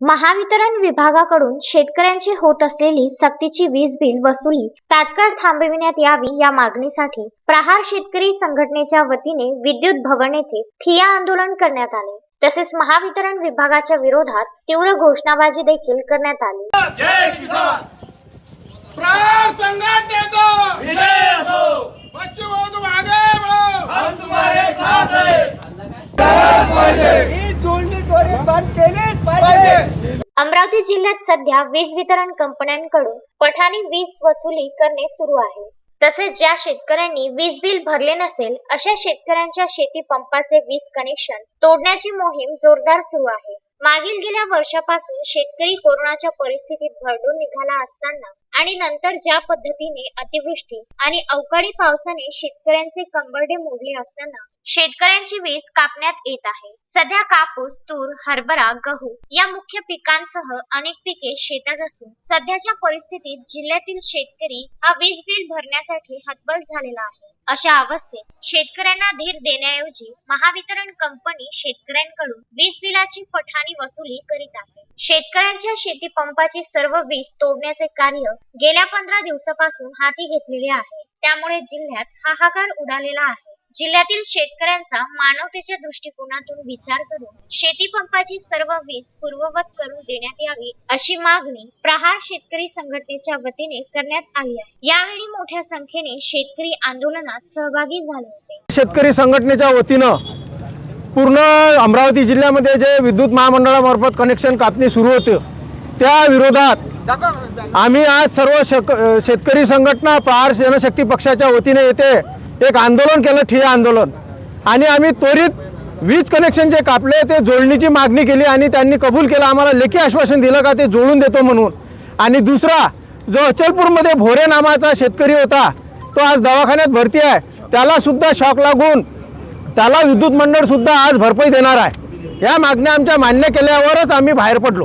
महावितरण विभागाकडून शेतकऱ्यांची होत असलेली सक्तीची वीज बिल वसुली तात्काळ थांबविण्यात यावी या मागणीसाठी प्रहार शेतकरी संघटनेच्या वतीने विद्युत भवन येथे ठिया आंदोलन करण्यात आले. तसेच महावितरण विभागाच्या विरोधात तीव्र घोषणाबाजी देखील करण्यात आली. बंद केलेच पाहिजे. अमरावती जिल्ह्यात सध्या वीज वितरण कंपन्यांकडून पठाणी वीज वसुली करणे सुरू आहे. तसेच ज्या शेतकऱ्यांनी वीज बिल भरले नसेल अशा शेतकऱ्यांच्या शेती पंपाचे वीज कनेक्शन तोडण्याची मोहीम जोरदार सुरू आहे. मागील गेल्या वर्षापासून शेतकरी कोरोनाच्या परिस्थितीत भरडून निघाला असताना आणि नंतर ज्या पद्धतीने अतिवृष्टी आणि अवकाळी पावसाने शेतकऱ्यांचे कंबरडे मोडले असताना शेतकऱ्यांची वीज कापण्यात येत आहे. सध्या कापूस तूर हरभरा गहू या मुख्य पिकांसह अनेक पिके शेतात असून सध्याच्या परिस्थितीत जिल्ह्यातील शेतकरी हा वीज बिल भरण्यासाठी हतबल झालेला आहे. अशा अवस्थेत शेतकऱ्यांना धीर देण्याऐवजी महावितरण कंपनी शेतकऱ्यांकडून वीज बिलाची पठाणी वसुली करीत आहे. शेतकऱ्यांच्या शेती पंपाची सर्व वीज तोडण्याचे कार्य गेल्या पंधरा दिवसापासून हाती घेतलेली आहे. त्यामुळे जिल्ह्यात हाहाकार उडालेला आहे. जिल्ह्यातील शेतकऱ्यांचा मानवतेच्या दृष्टिकोनातून विचार करून शेती पंपाची सर्व वीज पूर्ववत करून देण्यात यावी अशी मागणी प्रहार शेतकरी संघटनेच्या वतीने करण्यात आली आहे. यावेळी मोठ्या संख्येने शेतकरी आंदोलनात सहभागी झाले होते. शेतकरी संघटनेच्या वतीनं पूर्ण अमरावती जिल्ह्यामध्ये जे विद्युत महामंडळामार्फत कनेक्शन कापणी सुरू होते त्या विरोधात आम्ही आज सर्व शक शेतकरी संघटना प्रहार जनशक्ती पक्षाच्या वतीने येथे एक आंदोलन केलं ठिय्या आंदोलन. आणि आम्ही त्वरित वीज कनेक्शन जे कापले ते जोडणीची मागणी केली आणि त्यांनी कबूल केलं. आम्हाला लेखी आश्वासन दिलं का ते जोडून देतो म्हणून. आणि दुसरा जो अचलपूरमध्ये भोरे नामाचा शेतकरी होता तो आज दवाखान्यात भरती आहे. त्यालासुद्धा शॉक लागून त्याला विद्युत मंडळसुद्धा आज भरपाई देणार आहे. या मागण्या आमच्या मान्य केल्यावरच आम्ही बाहेर पडलो.